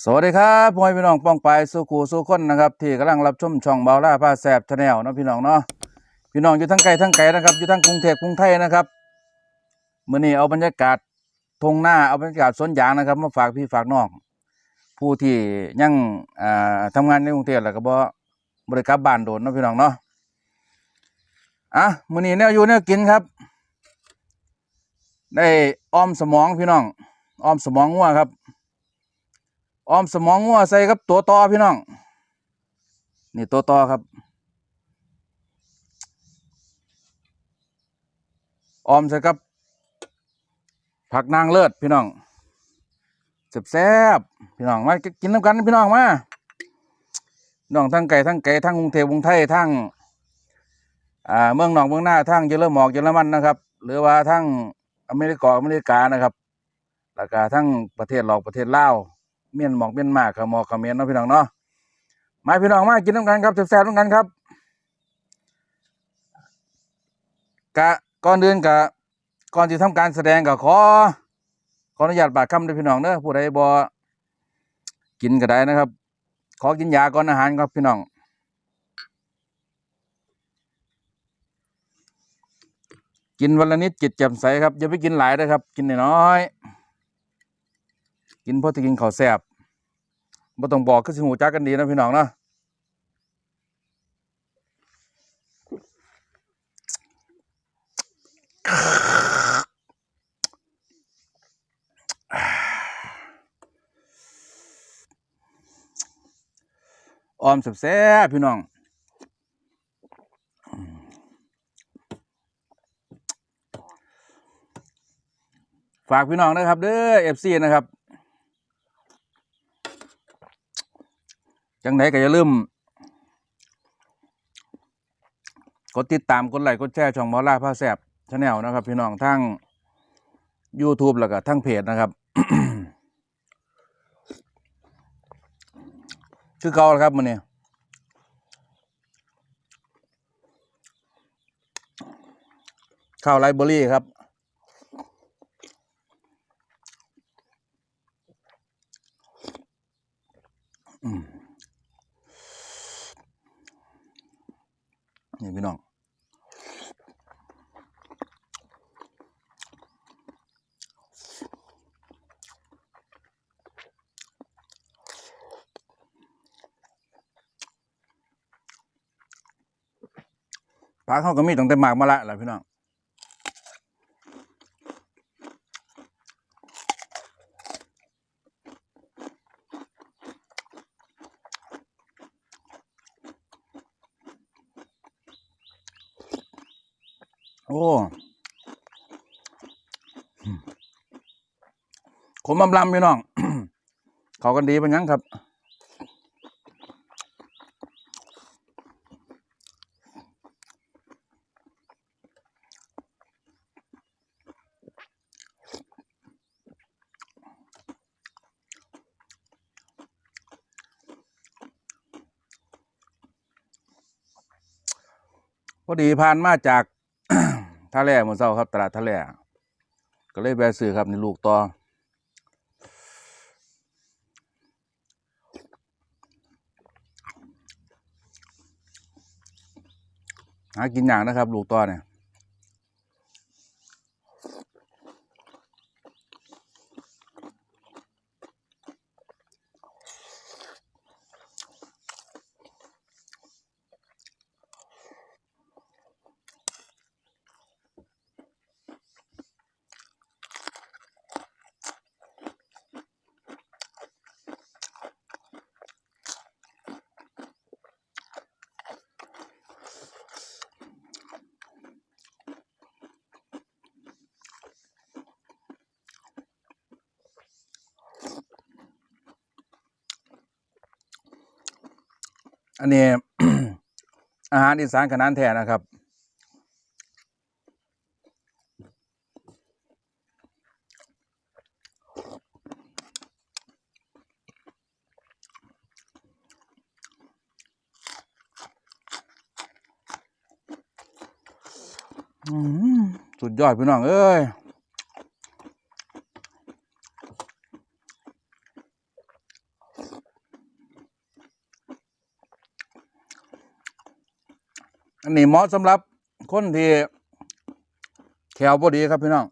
สวัสดีครับพ่อพี่น้องป้องไปสู้ขู่สู้คนนะครับที่กำลังรับชมช่องเบาล่าผ้าแสบชาแนลนาะพี่น้องเนาะพี่น้องอยู่ทั้งไกลทั้งไกลนะครับอยู่ทั้งกรุงเทพกรุงไทยนะครับเมื่อนี้เอาบรรยากาศทงหน้าเอาบรรยากาศสวนยางนะครับมาฝากพี่ฝากน้องผู้ที่ยังอ่าทำงานในกรุงเทพแล้วก็บ่บริกลับบ้านโดนเนาะพี่น้องเนาะอะมื่อนี้เนี่ยอยู่เนี่ยกินครับ ได้อ้อมสมองพี่น้องอ้อมสมองงัวครับ ออมสมองงัวใส่กับตัวต่อพี่น้อง นี่ตัวต่อครับ ออมใส่กับ ผักนางเลิศพี่น้องแซ่บๆพี่น้องมากินน้ำกันพี่น้องมาพี่น้องทั้งไก่ทั้งไก่ทั้งกรุงเทพกรุงไทยทั้งอ่าเมืองหนองเมืองหน้าทั้งเยอรมอกเยอรมันนะครับ หรือว่าทั้งอเมริกาอเมริกานะครับแล้วก็ทั้งประเทศหลอกประเทศลาว เมียนหมอกเมียนมากขมอกขเมียนเนาะพี่น้องเนาะมาพี่น้องมากินน้ำกันครับแซ่บๆน้ำกันครับกะก่อนเดินกะก่อนที่ทำการแสดงก็ขอขออนุญาตบาดคำด้วยพี่น้องเนอะผู้ใดบ่กินก็ได้นะครับ ขอกินยาก่อนอาหารครับพี่น้องกินวันละนิดจิตแจ่มใสครับอย่าไปกินหลายนะครับ กินน้อยๆ กินเพราะที่กินข้าวแซ่บบ่ต้องบอกคือสิหูจักกันดีนะพี่น้องเนาะออมแซ่บพี่น้องฝากพี่น้องนะครับเด้อเอฟซีนะครับ จังไหนก็อย่าลืมกดติดตามกดไลค์กดแชร์ช่องหมอล่าผ้าแสบชาแนลนะครับ พี่น้องทั้ง YouTube แล้วก็ทั้งเพจนะครับชื่อเก่าแล้วครับมันเนี่ยข้าวไรเบอรี่ครับ นี่พี่น้องปลาเขาก็มีตั้งแต่หมากมาละแหละพี่น้อง โอ้อืมขมอำลำพี่น้อง เขากันดีปะยังครับ พอดีผ่านมาจาก ท่าแร่เมื่อเช้าครับ ตลาดท่าแร่ก็เลยแวะซื้อครับในลูกต่อหากินอย่างนะครับ ลูกต่อเนี่ย อันนี้ อาหารอีสานขนาดแท้นะครับสุดยอดพี่น้องเอ้ย อันนี้เหมาะสำหรับคนที่แขวพอดีครับพี่น้อง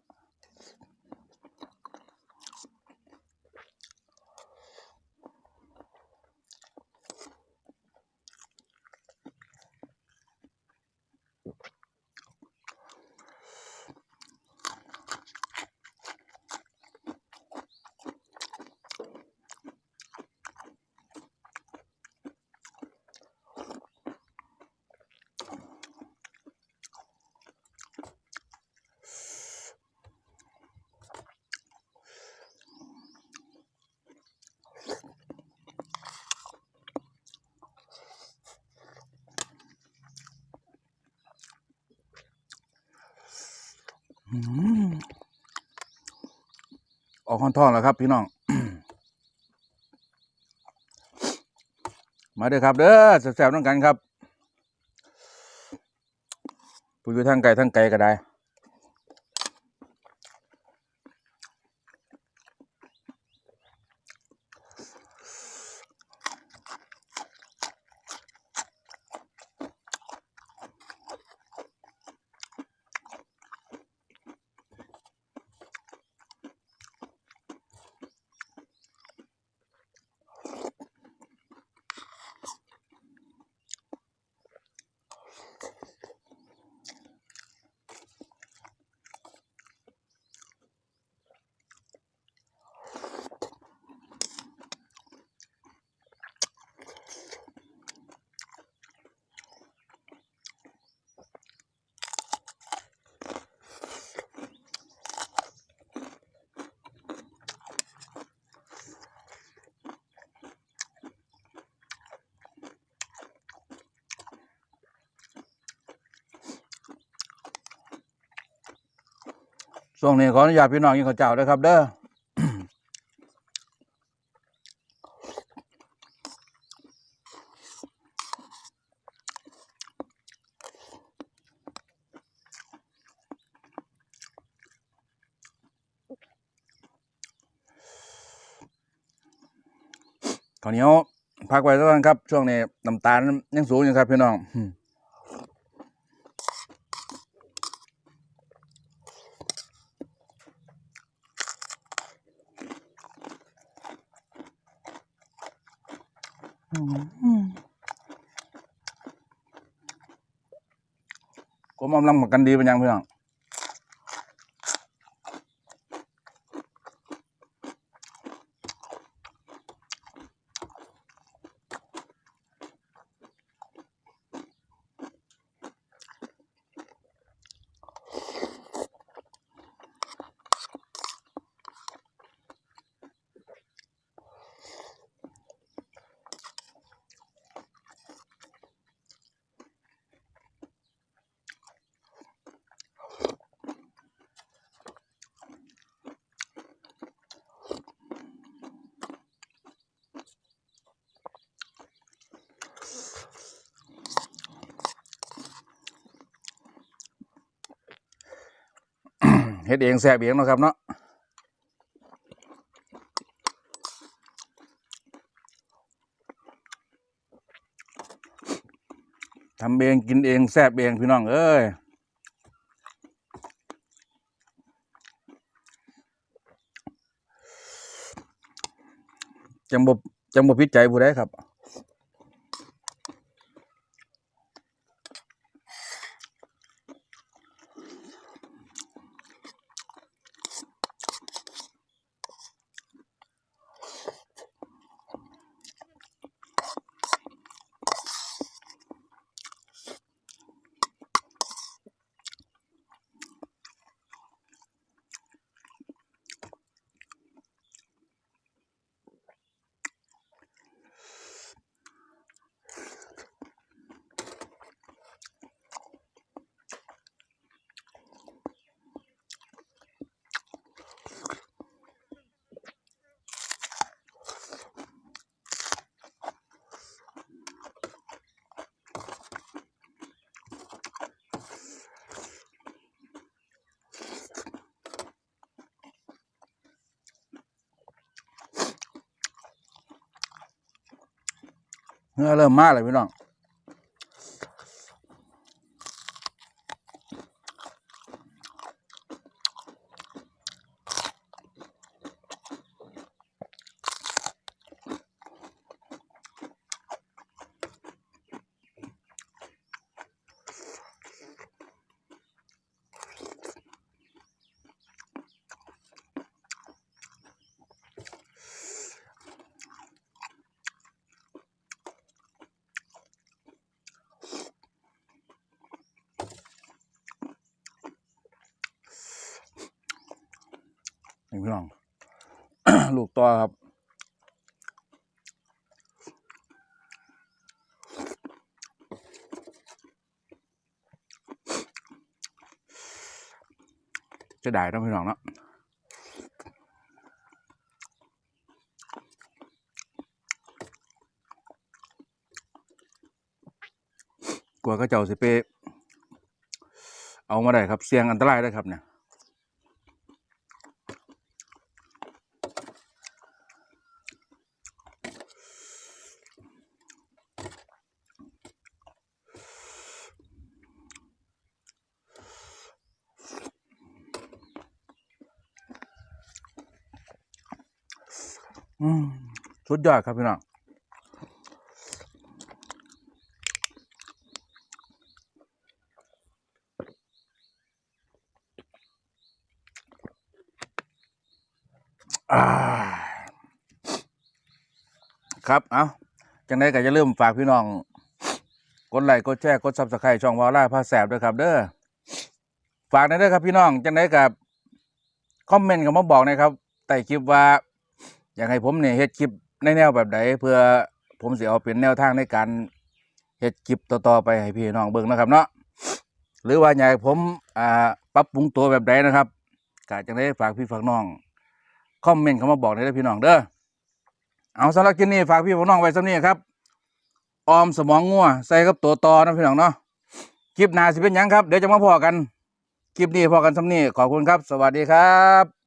ออกข้อนท้องแล้วครับ พี่น้อง มาเด้อครับ เด้อแซ่บๆน้องกันครับผู้อยู่ทางไกลทางไกลก็ได้ ช่วงนี้ขออนุญาตพี่น้องกินข้าวเจ้าด้วยครับ เด้อข้าวเหนียวพักไว้แล้วกันครับ ช่วงนี้น้ำตาลยังสูงอยู่ครับพี่น้อง อืมก็มอมลังหมือนกันดีเป็นยังพี่น้อง เฮ็ดเองแซ่บเองเนาะครับเนาะทำเองกินเองแซ่บเองพี่น้องเอ้ยจังบ่จังบ่พิดใจผู้ใดครับ เนื้อเริ่มมากเลยพี่น้อง นี่พี่น้อง ลูกตัวครับจะได้ต้องพี่น้องเนาะกลัวก็เจ้าสิไปเอามาได้ครับ เสี่ยงอันตรายได้ครับเนี่ย อืมสุดยอดครับพี่น้องครับ เอาจังไดก็จะเริ่มฝากพี่น้อง กดไลค์กดแชร์ กดซับสไครต์ช่องวาล่าพาแสบด้วยครับ เด้อ ฝากนะเด้อครับพี่น้อง จังไดกับคอมเมนต์กับมาบอกนะครับใต้คลิปว่า อยากให้ผมเนี่ยเฮ็ดคลิปในแนวแบบใดเพื่อผมสิเอาเป็นแนวทางในการเฮ็ดคลิปต่อๆไปให้พี่น้องเบิ่งนะครับเนาะหรือว่าอยากให้ผมอ่าปรับปรุงตัวแบบใดนนะครับก็จังได้ฝากพี่ฝากน้องคอมเมนต์เข้ามาบอกได้เลยพี่น้องเด้อเอาสำหรับคลิปนี้ฝากพี่ฝากน้องไว้สำนี้ครับออมสมองงัวใส่กับตัวต่อนะพี่น้องเนาะคลิปหน้าสิเป็นยังครับ เดี๋ยวจะมาพอกัน คลิปนี้พอกันสำนี้ขอบคุณครับ สวัสดีครับ